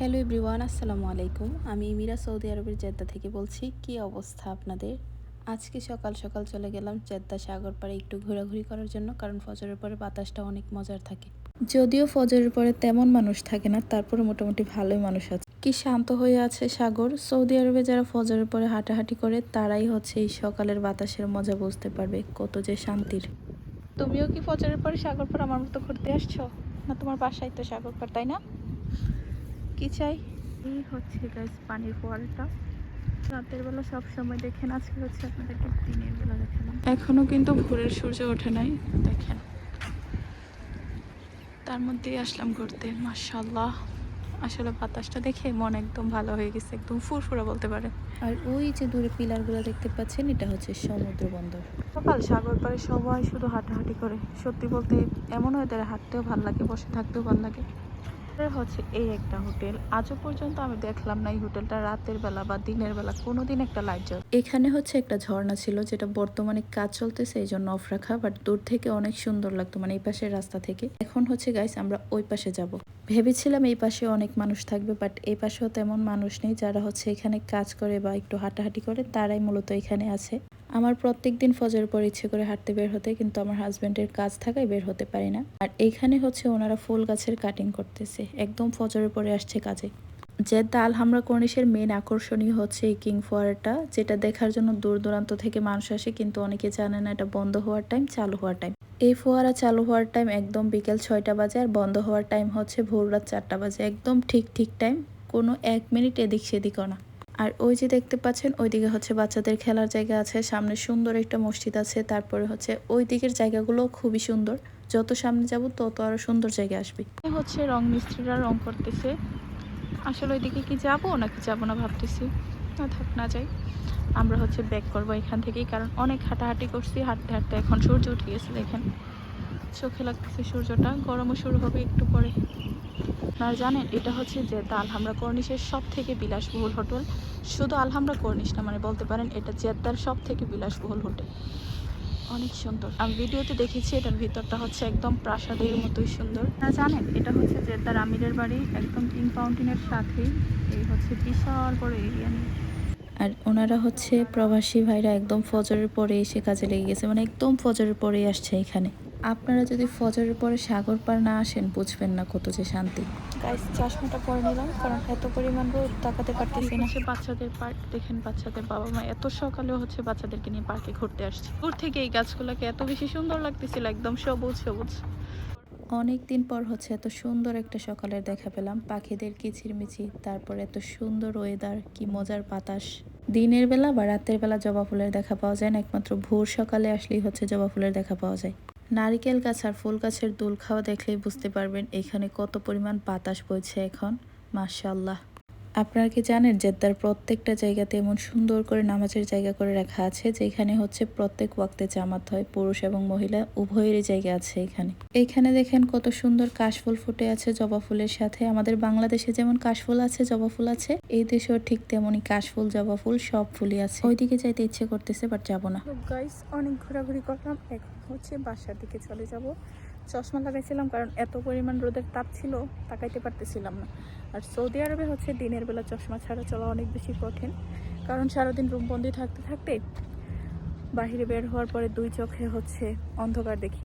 Hello everyone, আসসালামু আলাইকুম। আমি মিরা সৌদি আরবের জেদ্দা থেকে বলছি, কি অবস্থা আপনাদের? আজকে সকাল সকাল চলে গেলাম জেদ্দা সাগর পাড়ে একটু ঘোরাঘুরি করার জন্য, কারণ ফজরের পরে বাতাসটা অনেক মজার থাকে। যদিও ফজরের পরে তেমন মানুষ থাকে না তারপরে মোটামুটি ভালোই মানুষ আছে। কি শান্ত হয়ে আছে সাগর? সৌদি আরবে যারা ফজরের পরে হাঁটাহাঁটি করে, তারাই হচ্ছে এই সকালের বাতাসের মজা বুঝতে পারবে, কত যে শান্তির। তুমিও কি ফজরের পরে সাগর পাড় আমার মতো ঘুরতে আসছো? না তোমার বাসায় তো সাগর পাড়, তাই না? কি চাই? এই হচ্ছে গাইস পানির ফোয়ারাটা রাতের বেলা সব সময় দেখেন আজকে হচ্ছে আপনাদেরকে দিনের বেলা দেখালাম। এখনও কিন্তু ভোরের সূর্য ওঠে নাই দেখেন। তার মধ্যেই আসলাম ঘুরতে মাশাল্লাহ আসলে বাতাসটা দেখে মন একদম ভালো হয়ে গেছে একদম ফুরফুরা বলতে পারে আর ওই যে দূরে পিলারগুলো দেখতে পাচ্ছেন এটা হচ্ছে সমুদ্র বন্দর। সকাল সাগর পাড়ে সবাই শুধু হাঁটাহাঁটি করে। সত্যি বলতে এমন ওয়েদারে হাঁটতেও ভালো লাগে বসে থাকতেও ভালো লাগে। হচ্ছে এই একটা হোটেল। আজও পর্যন্ত আমি দেখলাম না এই হোটেলটা রাতের বেলা বা দিনের বেলা, কোনোদিন একটা লাইট জ্বল। এখানে হচ্ছে একটা ঝর্ণা ছিল যেটা বর্তমানে কাজ চলতেছে, এই জন্য অফ রাখা বাট দূর থেকে অনেক সুন্দর লাগতো মানে এই পাশের রাস্তা থেকে। এখন হচ্ছে গাইস আমরা ওই পাশে যাব। ভেবেছিলাম এই পাশে অনেক মানুষ থাকবে বাট এই পাশেও তেমন মানুষ নেই যারা হচ্ছে এখানে কাজ করে বা একটু হাঁটাহাঁটি করে, তারাই মূলত এখানে আছে। আমার প্রত্যেক দিন ফজর পর ইচ্ছে করে হাঁটতে বের হতে, কিন্তু আমার হাজবেন্ডের কাজ থাকায় বের হতে পারি না। আর এইখানে হচ্ছে ওনারা ফুল গাছের কাটিং করতেছে। একদম ফজরের পরে আসছে কাজে। জেদ্দা আলহামরা কর্নিশের মেন আকর্ষণীয় হচ্ছে এই কিং ফোয়ারটা যেটা দেখার জন্য দূর দূরান্ত থেকে মানুষ আসে, কিন্তু অনেকে জানে না এটা বন্ধ হওয়ার টাইম চালু হওয়ার টাইম এই ফোয়ারা চালু হওয়ার টাইম একদম বিকেল ছয়টা বাজে, আর বন্ধ হওয়ার টাইম হচ্ছে ভোর রাত চারটা বাজে, একদম ঠিক ঠিক টাইম কোনো এক মিনিট এদিক সেদিকও না। আর ওই যে দেখতে পাচ্ছেন, ওইদিকে হচ্ছে বাচ্চাদের খেলার জায়গা আছে, সামনে সুন্দর একটা মসজিদ আছে, তারপরে হচ্ছে ওই দিকের জায়গাগুলো খুবই সুন্দর। যত সামনে যাব, তত আরও সুন্দর জায়গা আসবে। হচ্ছে রং মিস্ত্রিরা রং করতেছে। আসলে ওইদিকে কি যাব নাকি যাব না ভাবতেছি। না থাক, না যাই। আমরা হচ্ছে ব্যাক করব এখান থেকেই, কারণ অনেক হাঁটাহাঁটি করছি, হাঁটতে হাঁটতে এখন সূর্য উঠে গেছে, দেখেন। চোখে লাগতেছে সূর্যটা, গরমও শুরু হবে একটু পরে। আপনারা জানেন, এটা হচ্ছে যে আলহামরা কর্নিশের সব থেকে বিলাসবহুল হোটেল। শুধু আলহামরা কর্নিশ না মানে বলতে পারেন এটা জেদ্দার সব থেকে বিলাসবহুল হোটেল। অনেক সুন্দর। আমি ভিডিওতে দেখেছি এটার ভিতরটা হচ্ছে একদম প্রাসাদের মতোই সুন্দর। না জানেন এটা হচ্ছে যে তার আমিরের বাড়ি একদম কিং ফাউন্টেনের সাথে। এই হচ্ছে বিশাল বড় এরিয়া নিয়ে। আর ওনারা হচ্ছে প্রবাসী ভাইরা একদম ফজরের পরে এসে কাজে লেগে গেছে মানে একদম ফজরের পরেই আসছে এখানে। আপনারা যদি ফজরের পরে সাগর পার না আসেন বুঝবেন না কত যে শান্তি। গাইস চশমাটা পরে নিলাম কারণ এত পরিমাণ রোদ তাকাতে পারতেছি না। সে বাচ্চাদের পার্ক দেখেন বাচ্চাদের বাবা মা এত সকালেও হচ্ছে বাচ্চাদেরকে নিয়ে পার্কে ঘুরতে আসছে। দূর থেকে এই গাছগুলোকে এত বেশি সুন্দর লাগতেছিল একদম সবুজ সবুজ। অনেক দিন পর হচ্ছে এত সুন্দর একটা সকালের দেখা পেলাম। পাখিদের কিচিরমিচির তারপর এত সুন্দর ওয়েদার কি মজার বাতাস। দিনের বেলা বা রাতের বেলা জবা ফুলের দেখা পাওয়া যায় না একমাত্র ভোর সকালে আসলেই হচ্ছে জবা ফুলের দেখা পাওয়া যায়। নারিকেল গাছ আর ফুল গাছের দোল খাওয়া দেখলেই বুঝতে পারবেন এখানে কত পরিমাণ বাতাস বইছে এখন। মাশাল্লাহ আপনারা কি জানেন জেদ্দার প্রত্যেকটা জায়গাতে এমন সুন্দর করে নামাজের জায়গা করে রাখা আছে, যেখানে হচ্ছে প্রত্যেক ওয়াক্তে জামাত হয়, পুরুষ এবং মহিলা, উভয়েরই জায়গা আছে এখানে। এইখানে দেখেন কত সুন্দর কাশফুল ফুটে আছে জবা ফুলের সাথে। আমাদের বাংলাদেশে যেমন কাশফুল আছে, জবা ফুল আছে, এই দেশেও ঠিক তেমনই কাশফুল, জবা ফুল সব ফুলই আছে। ওইদিকে যাইতে ইচ্ছে করতেছে বাট যাব না। অনেক ঘোরাঘুরি করলাম, এখন হচ্ছে বাসার দিকে চলে যাব। চশমা লাগাইছিলাম কারণ এত পরিমাণ রোদের তাপ ছিল, তাকাইতে পারতেছিলাম না। আর সৌদি আরবে হচ্ছে দিনের বেলা চশমা ছাড়া চলা অনেক বেশি কঠিন, কারণ সারাদিন রুমবন্দি থাকতে থাকতে বাহিরে বের হওয়ার পরে দুই চোখে হচ্ছে অন্ধকার দেখি।